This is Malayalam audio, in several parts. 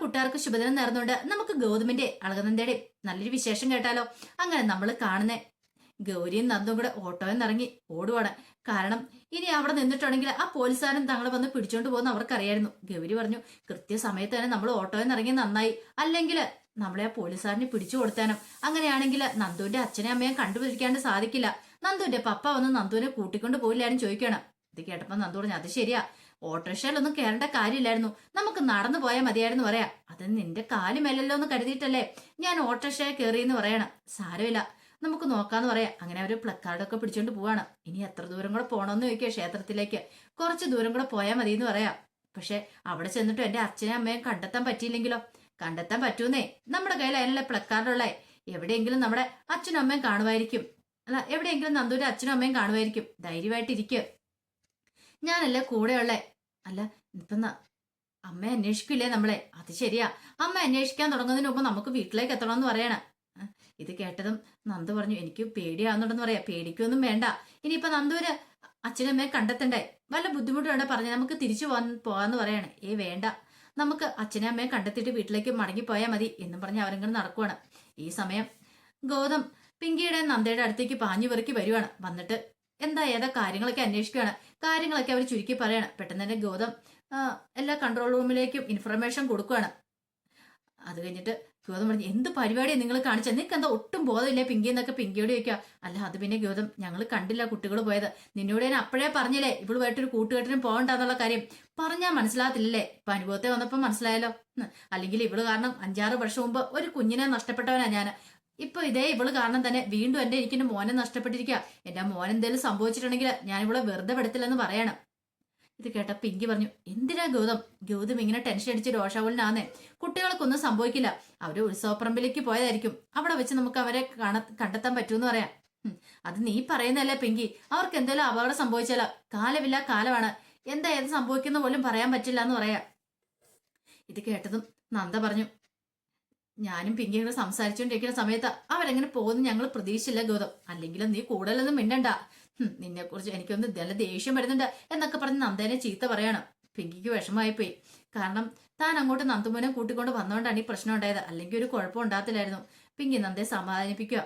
കൂട്ടുകാർക്ക് ശുഭദിനം നേർന്നുകൊണ്ട് നമുക്ക് ഗൗതമിന്റെ അളകനന്ദയുടെ നല്ലൊരു വിശേഷം കേട്ടാലോ? അങ്ങനെ നമ്മൾ കാണുന്നേ. ഗൗരിയും നന്ദും കൂടെ ഓട്ടോയിൽ ഇറങ്ങി ഓടുവാണ്. കാരണം ഇനി അവിടെ നിന്നിട്ടുണ്ടെങ്കിൽ ആ പോലീസുകാരൻ തങ്ങളെ വന്ന് പിടിച്ചോണ്ട് പോകുന്ന അവർക്കറിയായിരുന്നു. ഗൗരി പറഞ്ഞു കൃത്യസമയത്ത് തന്നെ നമ്മൾ ഓട്ടോയിൽ ഇറങ്ങി നന്നായി. അല്ലെങ്കിൽ നമ്മളെ ആ പോലീസുകാരനെ പിടിച്ചു കൊടുത്താനും? അങ്ങനെയാണെങ്കിൽ നന്ദുവിന്റെ അച്ഛനെ അമ്മയെ കണ്ടുപിടിക്കാണ്ട് സാധിക്കില്ല. നന്ദുവിന്റെ പപ്പ വന്ന് നന്ദുവിനെ കൂട്ടിക്കൊണ്ട് പോയില്ലാരും ചോദിക്കണം ഇത് കേട്ടപ്പോ നന്ദു പറഞ്ഞു അത് ശരിയാ. ഓട്ടോറിക്ഷയിലൊന്നും കയറേണ്ട കാര്യമില്ലായിരുന്നു. നമുക്ക് നടന്നു പോയാൽ മതിയായിരുന്നു പറയാം. അത് നിന്റെ കാൽ മേലല്ലോ എന്ന് കരുതിയിട്ടല്ലേ ഞാൻ ഓട്ടോറിക്ഷയെ കയറി എന്ന് പറയണം. സാരമില്ല. നമുക്ക് നോക്കാന്ന് പറയാം. അങ്ങനെ അവർ പ്ലക്കാർഡൊക്കെ പിടിച്ചോണ്ട് പോവാണ്. ഇനി എത്ര ദൂരം കൂടെ പോകണമെന്ന് ചോദിക്കുക ക്ഷേത്രത്തിലേക്ക്. കുറച്ച് ദൂരം കൂടെ പോയാൽ മതി എന്ന് പറയാം. പക്ഷെ അവിടെ ചെന്നിട്ടും എന്റെ അച്ഛനും അമ്മയും കണ്ടെത്താൻ പറ്റിയില്ലെങ്കിലോ? കണ്ടെത്താൻ പറ്റൂന്നേ. നമ്മുടെ കയ്യിൽ അതിനുള്ള പ്ലക്കാർഡുള്ളേ എവിടെയെങ്കിലും നമ്മുടെ അച്ഛനും അമ്മയും കാണുമായിരിക്കും. അല്ല എവിടെയെങ്കിലും നന്ദുവിന്റെ അച്ഛനും അമ്മയും കാണുമായിരിക്കും. ധൈര്യമായിട്ടിരിക്കുക ഞാനല്ലേ കൂടെയുള്ളേ? അല്ല ഇപ്പൊ അമ്മ അന്വേഷിക്കില്ലേ നമ്മളെ? അത് ശരിയാ. അമ്മ അന്വേഷിക്കാൻ തുടങ്ങുന്നതിന് മുമ്പ് നമുക്ക് വീട്ടിലേക്ക് എത്തണമെന്ന് പറയണം. ആ, ഇത് കേട്ടതും നന്ദു പറഞ്ഞു എനിക്ക് പേടിയാവുന്നുണ്ടെന്ന് പറയാ. പേടിക്കൊന്നും വേണ്ട. ഇനിയിപ്പൊ നന്ദുവിന് അച്ഛനമ്മയെ കണ്ടെത്തണ്ടേ? വല്ല ബുദ്ധിമുട്ടുണ്ടോ പറഞ്ഞു നമുക്ക് തിരിച്ചു പോവാൻ പോവാന്ന് പറയണേ. ഏ വേണ്ട. നമുക്ക് അച്ഛനെ അമ്മയെ കണ്ടെത്തിയിട്ട് വീട്ടിലേക്ക് മടങ്ങി പോയാൽ മതി എന്നും പറഞ്ഞ് അവരെങ്കിലും നടക്കുവാണ്. ഈ സമയം ഗൗതം പിങ്കിയുടെ നന്ദയുടെ അടുത്തേക്ക് പാഞ്ഞു പെറുക്കി വരുവാണ്. വന്നിട്ട് എന്താ ഏതാ കാര്യങ്ങളൊക്കെ അന്വേഷിക്കുകയാണ്. കാര്യങ്ങളൊക്കെ അവർ ചുരുക്കി പറയണം. പെട്ടെന്ന് തന്നെ ഗൗതം എല്ലാ കൺട്രോൾ റൂമിലേക്കും ഇൻഫർമേഷൻ കൊടുക്കുകയാണ്. അത് കഴിഞ്ഞിട്ട് ഗൗതം പറഞ്ഞു എന്ത് പരിപാടിയാണ് നിങ്ങൾ കാണിച്ചത് നിങ്ങൾക്ക് എന്താ ഒട്ടും ബോധമില്ല പിങ്കി എന്നൊക്കെ പിങ്കിയോട് ചോദിക്കുക. അല്ല അത് പിന്നെ ഗൗതം ഞങ്ങൾ കണ്ടില്ല കുട്ടികൾ പോയത്. നിന്നോട് ഞാൻ അപ്പോഴേ പറഞ്ഞില്ലേ ഇവളുമായിട്ടൊരു കൂട്ടുകെട്ടിനും പോകണ്ടെന്നുള്ള കാര്യം. പറഞ്ഞാൽ മനസ്സിലാകത്തില്ലേ ഇപ്പൊ അനുഭവത്തെ വന്നപ്പോൾ മനസ്സിലായല്ലോ. അല്ലെങ്കിൽ ഇവൾ കാരണം അഞ്ചാറ് വർഷം മുമ്പ് ഒരു കുഞ്ഞിനെ നഷ്ടപ്പെട്ടവനാ ഞാൻ ഇപ്പൊ ഇതേ ഇവൾ കാരണം തന്നെ വീണ്ടും എന്റെ എനിക്ക് എന്റെ മോനെ നഷ്ടപ്പെട്ടിരിക്കുക എന്റെ മോൻ എന്തെങ്കിലും സംഭവിച്ചിട്ടുണ്ടെങ്കിൽ ഞാൻ ഇവളെ വെറുതെ പെടുത്തില്ലെന്ന് പറയണം. ഇത് കേട്ട പിങ്കി പറഞ്ഞു എന്തിനാ ഗൗതം? ഗൗതം ഇങ്ങനെ ടെൻഷൻ അടിച്ച് രോഷാവുലിനാന്നേ കുട്ടികൾക്കൊന്നും സംഭവിക്കില്ല. അവർ ഉത്സവപ്പറമ്പിലേക്ക് പോയതായിരിക്കും. അവിടെ വെച്ച് നമുക്ക് അവരെ കാണ കണ്ടെത്താൻ പറ്റുമെന്ന് പറയാം. അത് നീ പറയുന്നല്ലേ പിങ്കി? അവർക്ക് എന്തെങ്കിലും അപകടം സംഭവിച്ചാലോ? കാലമില്ല കാലമാണ്. എന്താ ഏത് സംഭവിക്കുന്ന പോലും പറയാൻ പറ്റില്ല എന്ന് പറയാ. ഇത് കേട്ടതും നന്ദ പറഞ്ഞു ഞാനും പിങ്കിയോട് സംസാരിച്ചുകൊണ്ടിരിക്കുന്ന സമയത്ത് അവരെങ്ങനെ പോകുന്നു ഞങ്ങൾ പ്രതീക്ഷിച്ചില്ല ഗൗതം. അല്ലെങ്കിലും നീ കൂടുതലൊന്നും മിണ്ടണ്ട. നിന്നെ കുറിച്ച് എനിക്കൊന്ന് നല്ല ദേഷ്യം വരുന്നുണ്ട് എന്നൊക്കെ പറഞ്ഞ് നന്ദേനെ ചീത്ത പറയണം. പിങ്കിക്ക് വിഷമമായി പോയി കാരണം താൻ അങ്ങോട്ട് നന്ദുമോനെ കൂട്ടിക്കൊണ്ട് വന്നോണ്ടാണ് ഈ പ്രശ്നം ഉണ്ടായത്. അല്ലെങ്കിൽ ഒരു കുഴപ്പം ഉണ്ടാകത്തില്ലായിരുന്നു. പിങ്കി നന്ദയെ സമാധാനിപ്പിക്കുക.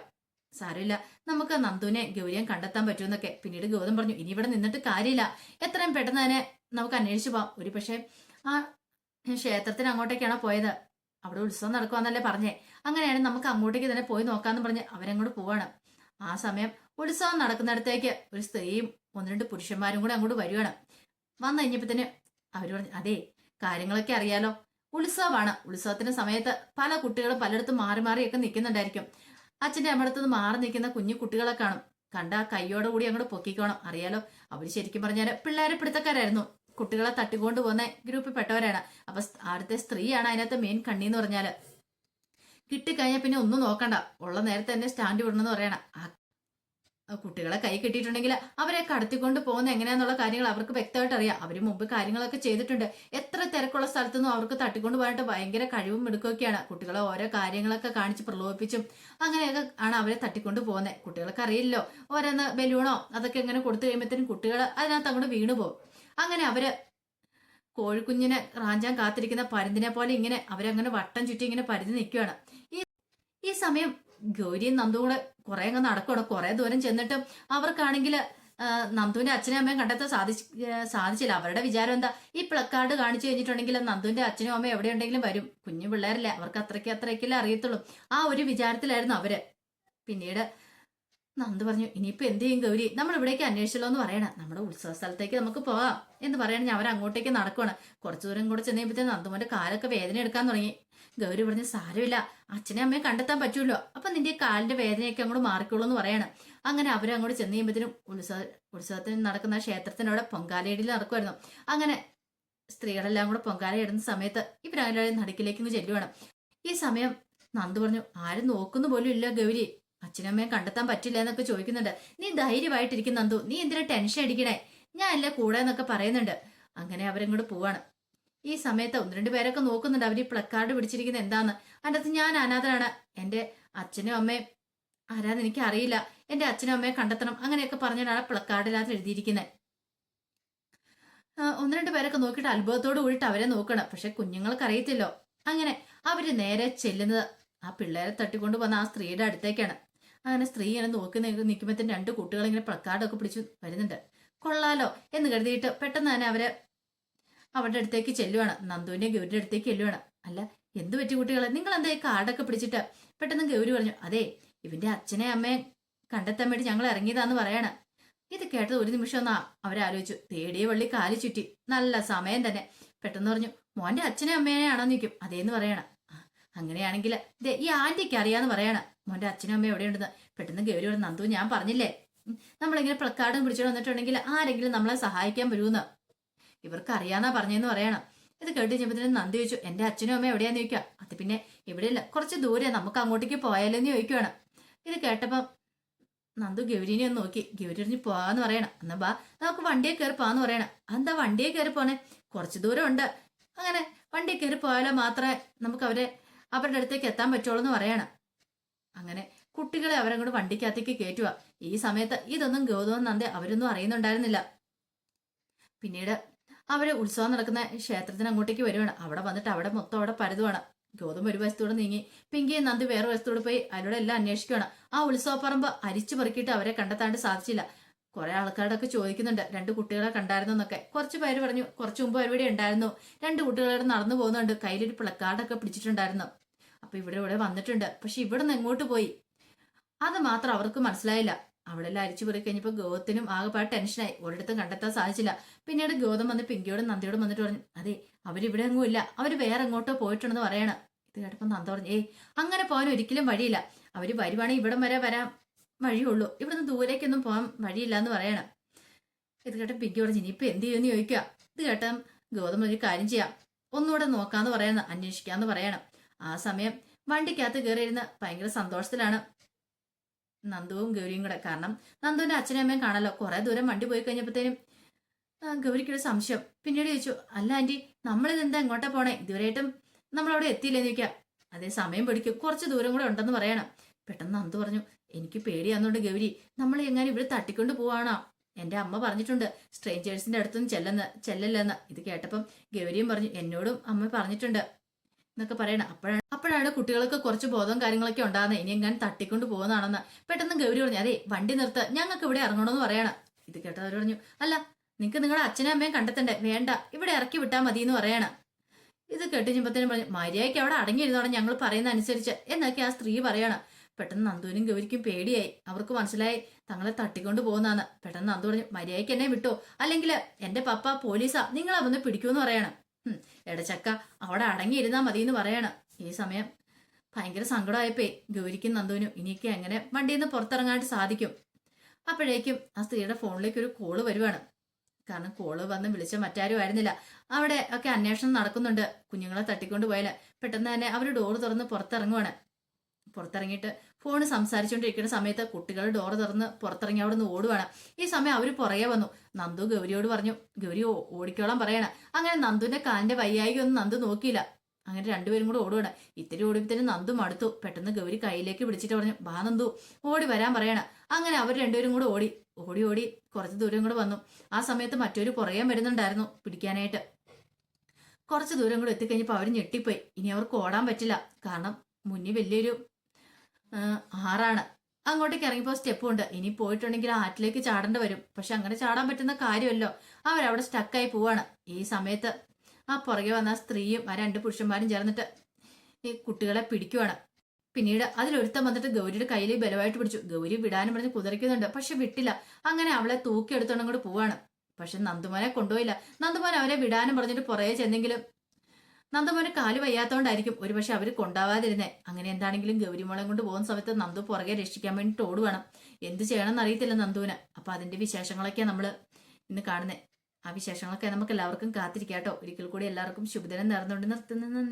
സാരമില്ല. നമുക്ക് നന്ദുവിനെ ഗൗരിയം കണ്ടെത്താൻ പറ്റുമെന്നൊക്കെ. പിന്നീട് ഗൗതം പറഞ്ഞു ഇനി ഇവിടെ നിന്നിട്ട് കാര്യമില്ല. എത്രയും പെട്ടെന്ന് തന്നെ നമുക്ക് അന്വേഷിച്ചു പോവാം. ഒരു പക്ഷേ ആ ക്ഷേത്രത്തിന് അങ്ങോട്ടേക്കാണ് പോയത്? അവിടെ ഉത്സവം നടക്കുവാന്നല്ലേ പറഞ്ഞേ. അങ്ങനെയാണെങ്കിൽ നമുക്ക് അങ്ങോട്ടേക്ക് തന്നെ പോയി നോക്കാന്ന് പറഞ്ഞ് അവരങ്ങോട്ട് പോവാണ്. ആ സമയം ഉത്സവം നടക്കുന്നിടത്തേക്ക് ഒരു സ്ത്രീയും ഒന്ന് രണ്ട് പുരുഷന്മാരും കൂടെ അങ്ങോട്ട് വരുവാണ്. വന്നു തന്നെ അവർ പറഞ്ഞു അതെ കാര്യങ്ങളൊക്കെ അറിയാലോ. ഉത്സവമാണ്. ഉത്സവത്തിന്റെ സമയത്ത് പല കുട്ടികളും പലയിടത്തും മാറി മാറിയൊക്കെ നിൽക്കുന്നുണ്ടായിരിക്കും. അച്ഛന്റെ അമ്മടത്തുനിന്ന് മാറി നിൽക്കുന്ന കുഞ്ഞു കുട്ടികളെ കാണും. കണ്ട കൈയോടെ കൂടി അങ്ങോട്ട് പൊക്കിക്കോണം. അറിയാലോ അവർ ശരിക്കും പറഞ്ഞാൽ പിള്ളേരെ പിടുത്തക്കാരായിരുന്നു. കുട്ടികളെ തട്ടിക്കൊണ്ട് പോകുന്ന ഗ്രൂപ്പിൽ പെട്ടവരാണ് അപ്പൊ ആദ്യത്തെ സ്ത്രീയാണ് അതിനകത്ത് മെയിൻ കണ്ണി എന്ന് പറഞ്ഞാൽ. കിട്ടിക്കഴിഞ്ഞാൽ പിന്നെ ഒന്നും നോക്കണ്ട. ഉള്ള നേരത്തെ തന്നെ സ്റ്റാൻഡ് വിടണമെന്ന് പറയണം. കുട്ടികളെ കൈ കിട്ടിയിട്ടുണ്ടെങ്കിൽ അവരെ കടത്തിക്കൊണ്ട് പോകുന്ന എങ്ങനെയാന്നുള്ള കാര്യങ്ങൾ അവർക്ക് വ്യക്തമായിട്ട് അറിയാം. അവർ മുമ്പ് കാര്യങ്ങളൊക്കെ ചെയ്തിട്ടുണ്ട്. എത്ര തിരക്കുള്ള സ്ഥലത്തുനിന്നും അവർക്ക് തട്ടിക്കൊണ്ട് പോയിട്ട് ഭയങ്കര കഴിവും എടുക്കുകയൊക്കെയാണ് കുട്ടികളെ ഓരോ കാര്യങ്ങളൊക്കെ കാണിച്ച് പ്രലോഭിപ്പിച്ചും അങ്ങനെയൊക്കെ ആണ് അവരെ തട്ടിക്കൊണ്ട് പോകുന്നത് കുട്ടികൾക്ക് അറിയില്ലല്ലോ ഓരോന്ന് ബലൂണോ അതൊക്കെ എങ്ങനെ കൊടുത്തു കഴിയുമ്പോഴത്തേനും കുട്ടികൾ അതിനകത്ത് അങ്ങോട്ട് വീണു പോകും അങ്ങനെ അവർ കോഴിക്കുഞ്ഞിനെ റാഞ്ചാൻ കാത്തിരിക്കുന്ന പരുന്തിനെ പോലെ ഇങ്ങനെ അവരങ്ങനെ വട്ടം ചുറ്റി ഇങ്ങനെ പരുതി നിൽക്കുകയാണ്. ഈ ഈ സമയം ഗൗരിയും നന്ദു കൂടെ കുറെ അങ്ങ് നടക്കണം കുറെ ദൂരം ചെന്നിട്ടും അവർക്കാണെങ്കിൽ നന്ദുവിന്റെ അച്ഛനും അമ്മയും കണ്ടെത്താൻ സാധിച്ച് സാധിച്ചില്ല. അവരുടെ വിചാരം എന്താ? ഈ പ്ലക്കാർഡ് കാണിച്ചു കഴിഞ്ഞിട്ടുണ്ടെങ്കിൽ നന്ദുവിന്റെ അച്ഛനും അമ്മയും എവിടെയുണ്ടെങ്കിലും വരും. കുഞ്ഞു പിള്ളേരല്ലേ? അവർക്ക് അത്രയ്ക്ക് അത്രയ്ക്കല്ലേ അറിയത്തുള്ളൂ. ആ ഒരു വിചാരത്തിലായിരുന്നു അവർ. പിന്നീട് നന്ദു പറഞ്ഞു ഇനിയിപ്പോ എന്ത് ചെയ്യും ഗൗരി? നമ്മൾ ഇവിടേക്ക് അന്വേഷിച്ചല്ലോ എന്ന് പറയണം. നമ്മുടെ ഉത്സവ സ്ഥലത്തേക്ക് നമുക്ക് പോവാം എന്ന് പറയണ. ഞാൻ അവർ അങ്ങോട്ടേക്ക് നടക്കുവാണ്. കുറച്ചു ദൂരം കൂടെ ചെന്നപ്പോഴത്തേക്ക് നന്ദുമോന്റെ കാലൊക്കെ വേദന എടുക്കാൻ തുടങ്ങി. ഗൗരി പറഞ്ഞു സാരമില്ല. അച്ഛനെ അമ്മയെ കണ്ടെത്താൻ പറ്റുമല്ലോ അപ്പൊ നിന്റെ കാലിന്റെ വേദനയൊക്കെ അങ്ങോട്ട് മാറിക്കോളൂ എന്ന് പറയണം. അങ്ങനെ അവരങ്ങോട്ട് ചെന്ന് കഴിയുമ്പോഴത്തേനും ഉത്സവ ഉത്സവത്തിന് നടക്കുന്ന ക്ഷേത്രത്തിനവിടെ പൊങ്കാലയിടിയിൽ നടക്കുമായിരുന്നു അങ്ങനെ സ്ത്രീകളെല്ലാം കൂടെ പൊങ്കാല ഇടുന്ന സമയത്ത് ഇവരെല്ലാവരും നടുക്കിലേക്ക് ചെല്ലുവാണ്. ഈ സമയം നന്ദു പറഞ്ഞു ആരും നോക്കുന്നു പോലും ഇല്ല ഗൗരി. അച്ഛനമ്മയെ കണ്ടെത്താൻ പറ്റില്ല എന്നൊക്കെ ചോദിക്കുന്നുണ്ട്. നീ ധൈര്യമായിട്ടിരിക്കും നന്ദു. നീ എന്തിനാ ടെൻഷൻ അടിക്കണേ? ഞാൻ അല്ല കൂടെ എന്നൊക്കെ പറയുന്നുണ്ട്. അങ്ങനെ അവരങ്ങോട്ട് പോവാണ്. ഈ സമയത്ത് ഒന്ന് രണ്ട് പേരൊക്കെ നോക്കുന്നുണ്ട്. അവർ ഈ പ്ലക്കാർഡ് പിടിച്ചിരിക്കുന്ന എന്താന്ന്. അതിന്റെ അകത്ത് ഞാൻ അനാഥനാണ്. എന്റെ അച്ഛനും അമ്മയും ആരാന്ന് എനിക്ക് അറിയില്ല എന്റെ അച്ഛനും അമ്മയെ കണ്ടെത്തണം. അങ്ങനെയൊക്കെ പറഞ്ഞിട്ടാണ് പ്ലക്കാർഡിനകത്ത് എഴുതിയിരിക്കുന്നത്. ഒന്ന് രണ്ട് പേരൊക്കെ നോക്കിയിട്ട് അത്ഭുതത്തോട് കൂടിയിട്ട് അവരെ നോക്കണം. പക്ഷെ കുഞ്ഞുങ്ങൾക്ക് അറിയത്തില്ലോ. അങ്ങനെ അവർ നേരെ ചെല്ലുന്നത് ആ പിള്ളേരെ തട്ടിക്കൊണ്ട് വന്ന ആ സ്ത്രീയുടെ അടുത്തേക്കാണ്. അങ്ങനെ സ്ത്രീ ഇങ്ങനെ നോക്കി നിൽക്കുമ്പോഴത്തേന് രണ്ട് കുട്ടികൾ ഇങ്ങനെ പ്ലക്കാർഡൊക്കെ പിടിച്ച് വരുന്നുണ്ട്. കൊള്ളാലോ എന്ന് കരുതിയിട്ട് പെട്ടെന്ന് തന്നെ അവർ അവരുടെ അടുത്തേക്ക് ചെല്ലുവാണ്. നന്ദുവിന്റെ ഗൗരിയുടെ അടുത്തേക്ക് ചെല്ലുവാണ്. അല്ല എന്ത് പറ്റി കുട്ടികളെ? നിങ്ങൾ എന്താ ഈ കാർഡൊക്കെ പിടിച്ചിട്ട്? പെട്ടെന്ന് ഗൗരി പറഞ്ഞു അതെ ഇവന്റെ അച്ഛനെ അമ്മയെ കണ്ടെത്താൻ വേണ്ടി ഞങ്ങൾ ഇറങ്ങിയതാന്ന് പറയാണ്. ഇത് കേട്ടത് ഒരു നിമിഷം ഒന്നാ അവരാലോചിച്ചു. തേടിയ വള്ളി കാലി ചുറ്റി. നല്ല സമയം തന്നെ. പെട്ടെന്ന് പറഞ്ഞു മോന്റെ അച്ഛനെ അമ്മേനെ ആണോ നിൽക്കും അതേന്ന് പറയണം. അങ്ങനെയാണെങ്കിൽ ഈ ആന്റിക്ക് അറിയാന്ന് പറയണ. മോന്റെ അച്ഛനും അമ്മയും എവിടെയുണ്ടെന്ന്. പെട്ടെന്ന് ഗൗരി പറഞ്ഞു നന്ദു ഞാൻ പറഞ്ഞില്ലേ? നമ്മളിങ്ങനെ പ്ലക്കാർഡും പിടിച്ചു വന്നിട്ടുണ്ടെങ്കിൽ ആരെങ്കിലും നമ്മളെ സഹായിക്കാൻ വരുമെന്ന്. ഇവർക്ക് അറിയാന്നാ പറഞ്ഞെന്ന് പറയണം. ഇത് കേട്ട് കഴിഞ്ഞപ്പോഴത്തേനും നന്ദി ചോദിച്ചു എന്റെ അച്ഛനും അമ്മയും എവിടെയാന്ന് ചോദിക്കുക അത് പിന്നെ ഇവിടെയല്ല കുറച്ച് ദൂരെ നമുക്ക് അങ്ങോട്ടേക്ക് പോയാലെന്ന് ചോദിക്കുവാണ്. ഇത് കേട്ടപ്പം നന്ദു ഗൗരിനെ ഒന്ന് നോക്കി. ഗൗരി അറിഞ്ഞ് പോവാന്ന് പറയണം. എന്നാ ബാ നമുക്ക് വണ്ടിയെ കയറി പോവാന്ന് പറയണം. എന്താ വണ്ടിയെ കയറി പോണേ? കുറച്ച് ദൂരം ഉണ്ട്. അങ്ങനെ വണ്ടിയെ കയറി പോയാലോ മാത്രമേ നമുക്ക് അവരെ അവരുടെ അടുത്തേക്ക് എത്താൻ പറ്റുള്ളൂ എന്ന് പറയണം. അങ്ങനെ കുട്ടികളെ അവരെ അങ്ങോട്ട് വണ്ടിക്കകത്തേക്ക് കയറ്റുക ഈ സമയത്ത് ഇതൊന്നും ഗൗതമം നന്ദി അവരൊന്നും അറിയുന്നുണ്ടായിരുന്നില്ല. പിന്നീട് അവർ ഉത്സവം നടക്കുന്ന ക്ഷേത്രത്തിന് അങ്ങോട്ടേക്ക് വരുവാണ്. അവിടെ വന്നിട്ട് അവിടെ മൊത്തം അവിടെ പരതുവാണ്. ഗൗതം ഒരു വശത്തൂടെ നീങ്ങി പിങ്കിയും നന്ദി വേറെ വശത്തൂടെ പോയി അവരോട് എല്ലാം അന്വേഷിക്കുകയാണ് ആ ഉത്സവപ്പറമ്പ് അരിച്ചു പെറുക്കിയിട്ട് അവരെ കണ്ടെത്താണ്ട് സാധിച്ചില്ല. കുറെ ആൾക്കാരോടൊക്കെ ചോദിക്കുന്നുണ്ട് രണ്ട് കുട്ടികളെ കണ്ടായിരുന്നു? എന്നൊക്കെ. കുറച്ച് പേര് പറഞ്ഞു കുറച്ച് മുമ്പ് അവരിവിടെ ഉണ്ടായിരുന്നു. രണ്ട് കുട്ടികളോട് നടന്നു പോകുന്നുണ്ട്. കയ്യിലൊരു പ്ലക്കാർഡൊക്കെ പിടിച്ചിട്ടുണ്ടായിരുന്നു. അപ്പൊ ഇവിടെ ഇവിടെ വന്നിട്ടുണ്ട്. പക്ഷെ ഇവിടെ നിന്ന് എങ്ങോട്ട് പോയി? അത് മാത്രം അവർക്ക് മനസ്സിലായില്ല. അവിടെ എല്ലാം അരിച്ചു പോയി കഴിഞ്ഞപ്പോൾ ഗൗതത്തിനും ആകെപ്പാട് ടെൻഷനായി ഒരിടത്തും കണ്ടെത്താൻ സാധിച്ചില്ല. പിന്നീട് ഗൗതം വന്ന് പിങ്കിയോടും നന്ദിയോടും വന്നിട്ട് പറഞ്ഞു അതെ അവരിവിടെ എങ്ങും ഇല്ല. അവർ വേറെ എങ്ങോട്ടോ പോയിട്ടുണ്ടെന്ന് പറയണം. ഇത് കേട്ടപ്പോൾ നന്ദ പറഞ്ഞു ഏയ് അങ്ങനെ പോകാൻ ഒരിക്കലും വഴിയില്ല. അവർ വരുവാണെങ്കിൽ ഇവിടം വരെ വരാൻ വഴിയുള്ളൂ. ഇവിടുന്ന് ദൂരേക്കൊന്നും പോകാൻ വഴിയില്ല എന്ന് പറയണം. ഇത് കേട്ട പിങ്കി പറഞ്ഞു ഇനിയിപ്പോൾ എന്ത് ചെയ്യുമെന്ന് ചോദിക്കുക. ഇത് കേട്ട ഗൗതം ഒരു കാര്യം ചെയ്യാം. ഒന്നുകൂടെ നോക്കാന്ന് പറയണം അന്വേഷിക്കാന്ന് പറയണം. ആ സമയം വണ്ടിക്കകത്ത് കയറിയിരുന്ന് ഭയങ്കര സന്തോഷത്തിലാണ്. നന്ദുവും ഗൗരിയും കൂടെ. കാരണം നന്ദുവിന്റെ അച്ഛനും അമ്മയും കാണാലോ? കുറെ ദൂരം വണ്ടി പോയി കഴിഞ്ഞപ്പോഴത്തേനും ഗൗരിക്ക് ഗൗരിക്കൊരു സംശയം. പിന്നീട് ചോദിച്ചു അല്ല ആന്റി നമ്മളിത് എന്താ എങ്ങോട്ടാ പോണേ? ഇതുവരെയായിട്ടും നമ്മളവിടെ എത്തിയില്ലെന്ന് ചോദിക്കാം. അതേ സമയം പിടിക്കും. കുറച്ച് ദൂരം കൂടെ ഉണ്ടെന്ന് പറയണം. പെട്ടെന്ന് നന്ദു പറഞ്ഞു എനിക്ക് പേടിയാന്നുണ്ട് ഗൗരി നമ്മൾ എങ്ങനെ ഇവിടെ തട്ടിക്കൊണ്ട് പോവാണോ? എന്റെ അമ്മ പറഞ്ഞിട്ടുണ്ട് സ്ട്രേഞ്ചേഴ്സിന്റെ അടുത്തൊന്നും ചെല്ലെന്ന് ചെല്ലല്ലെന്ന്. ഇത് കേട്ടപ്പം ഗൗരിയും പറഞ്ഞു എന്നോടും അമ്മ പറഞ്ഞിട്ടുണ്ട്. എന്നൊക്കെ പറയണം. അപ്പോഴാണ് അപ്പോഴാണ് കുട്ടികൾക്ക് കുറച്ച് ബോധം കാര്യങ്ങളൊക്കെ ഉണ്ടാകുന്നത്. ഇനി എങ്ങനെ തട്ടിക്കൊണ്ട് പോകുന്നതാണെന്ന് പെട്ടെന്ന് ഗൗരി പറഞ്ഞു അതെ വണ്ടി നിർത്ത്. ഞങ്ങൾക്ക് ഇവിടെ ഇറങ്ങണമെന്ന് പറയണം. ഇത് കേട്ടവർ പറഞ്ഞു അല്ല നിങ്ങൾക്ക് നിങ്ങളുടെ അച്ഛനും അമ്മയും കണ്ടെത്തണ്ടേ? വേണ്ട. ഇവിടെ ഇറക്കി വിട്ടാൽ മതി എന്ന് പറയണം. ഇത് കേട്ട് കേട്ടുകഴിഞ്ഞപ്പോഴത്തേനും പറഞ്ഞു മര്യാദയ്ക്ക് അവിടെ അടങ്ങിയിരുന്നോടെ ഞങ്ങൾ പറയുന്ന അനുസരിച്ച് എന്നൊക്കെ ആ സ്ത്രീ പറയണം. പെട്ടെന്ന് നന്ദുവിനും ഗൗരിക്കും പേടിയായി. അവർക്ക് മനസ്സിലായി തങ്ങളെ തട്ടിക്കൊണ്ട് പോകുന്നതാണ് പെട്ടെന്ന് നന്ദു പറഞ്ഞു മര്യാദയ്ക്ക് എന്നെ വിട്ടോ? അല്ലെങ്കിൽ എന്റെ പപ്പ പോലീസാ. നിങ്ങളെ വന്ന് പിടിക്കൂന്ന് പറയണം. എടച്ചക്ക അവിടെ അടങ്ങിയിരുന്നാ മതി എന്ന് പറയണം. ഈ സമയം ഭയങ്കര സങ്കടമായപ്പോ ഗൗരിക്കും നന്ദുവിനും ഇനിയൊക്കെ എങ്ങനെ വണ്ടിയിൽ നിന്ന് പുറത്തിറങ്ങാനായിട്ട് സാധിക്കും? അപ്പോഴേക്കും ആ സ്ത്രീയുടെ ഫോണിലേക്ക് ഒരു കോൾ വരുവാണ്. കാരണം കോൾ വന്ന് വിളിച്ച മറ്റാരും ആയിരുന്നില്ല. അവിടെ ഒക്കെ അന്വേഷണം നടക്കുന്നുണ്ട്. കുഞ്ഞുങ്ങളെ തട്ടിക്കൊണ്ട് പോയാൽ പെട്ടെന്ന് തന്നെ അവർ ഡോറ് തുറന്ന് പുറത്തിറങ്ങുവാണ്. പുറത്തിറങ്ങിയിട്ട് ഫോൺ സംസാരിച്ചുകൊണ്ടിരിക്കുന്ന സമയത്ത് കുട്ടികൾ ഡോർ തുറന്ന് പുറത്തിറങ്ങി അവിടെ നിന്ന് ഓടുവാണ്. ഈ സമയം അവർ പുറകെ വന്നു. നന്ദു ഗൗരിയോട് പറഞ്ഞു ഗൗരി ഓടിക്കോളാൻ പറയണം. അങ്ങനെ നന്ദുവിന്റെ കാലിന്റെ വയ്യായി ഒന്നും നന്ദു നോക്കിയില്ല. അങ്ങനെ രണ്ടുപേരും കൂടെ ഓടുവാണ്. ഇത്തിരി ഓടിയപ്പോഴത്തേനും നന്ദു മടുത്തു. പെട്ടെന്ന് ഗൗരി കയ്യിലേക്ക് പിടിച്ചിട്ട് പറഞ്ഞു ബാ നന്ദു ഓടി വരാൻ പറയണം. അങ്ങനെ അവർ രണ്ടുപേരും കൂടെ ഓടി. ഓടി ഓടി കുറച്ച് ദൂരം കൂടെ വന്നു. ആ സമയത്ത് മറ്റൊരു പുറകെ വരുന്നുണ്ടായിരുന്നു പിടിക്കാനായിട്ട്. കുറച്ച് ദൂരം കൂടെ എത്തിക്കഴിഞ്ഞപ്പോൾ അവർ ഞെട്ടിപ്പോയി. ഇനി അവർക്ക് ഓടാൻ പറ്റില്ല. കാരണം മുന്നിൽ വലിയൊരു ആറാണ്. അങ്ങോട്ടേക്ക് ഇറങ്ങിപ്പോ സ്റ്റെപ്പ് ഉണ്ട്. ഇനി പോയിട്ടുണ്ടെങ്കിൽ ആറ്റിലേക്ക് ചാടേണ്ടി വരും. പക്ഷെ അങ്ങനെ ചാടാൻ പറ്റുന്ന കാര്യമല്ലോ. അവരവിടെ സ്റ്റക്കായി പോവാണ്. ഈ സമയത്ത് ആ പുറകെ വന്ന സ്ത്രീയും ആ രണ്ട് പുരുഷന്മാരും ചേർന്നിട്ട് ഈ കുട്ടികളെ പിടിക്കുവാണ്. പിന്നീട് അതിലൊരുത്തം വന്നിട്ട് ഗൗരിയുടെ കയ്യിൽ ബലമായിട്ട് പിടിച്ചു. ഗൗരി വിടാനും പറഞ്ഞ് കുതിരയ്ക്കുന്നുണ്ട്. പക്ഷെ വിട്ടില്ല. അങ്ങനെ അവളെ തൂക്കിയെടുത്തോണ്ടും കൂടെ പോവാണ്. പക്ഷെ നന്ദുമോനെ കൊണ്ടുപോയില്ല. നന്ദുമോൻ അവരെ വിടാനും പറഞ്ഞിട്ട് പുറകെ ചെന്നെങ്കിലും നന്ദുമോന് കാൽ വയ്യാത്തോണ്ടായിരിക്കും. ഒരുപക്ഷെ അവർ കൊണ്ടാവാതിരുന്നേ. അങ്ങനെ എന്താണെങ്കിലും ഗൗരിമോളെ കൊണ്ട് പോകുന്ന സമയത്ത് നന്ദു പുറകെ രക്ഷിക്കാൻ വേണ്ടിട്ട് ഓടുവേണം. എന്ത് ചെയ്യണമെന്ന് അറിയത്തില്ല നന്ദുവിന്. അപ്പൊ അതിന്റെ വിശേഷങ്ങളൊക്കെ നമ്മൾ ഇന്ന് കാണുന്നത് ആ വിശേഷങ്ങളൊക്കെ നമുക്ക് എല്ലാവർക്കും കാത്തിരിക്കാട്ടോ ഒരിക്കൽ കൂടി എല്ലാവർക്കും ശുഭദിനം നേർന്നുകൊണ്ട് നിർത്തുന്നു. നന്ദി.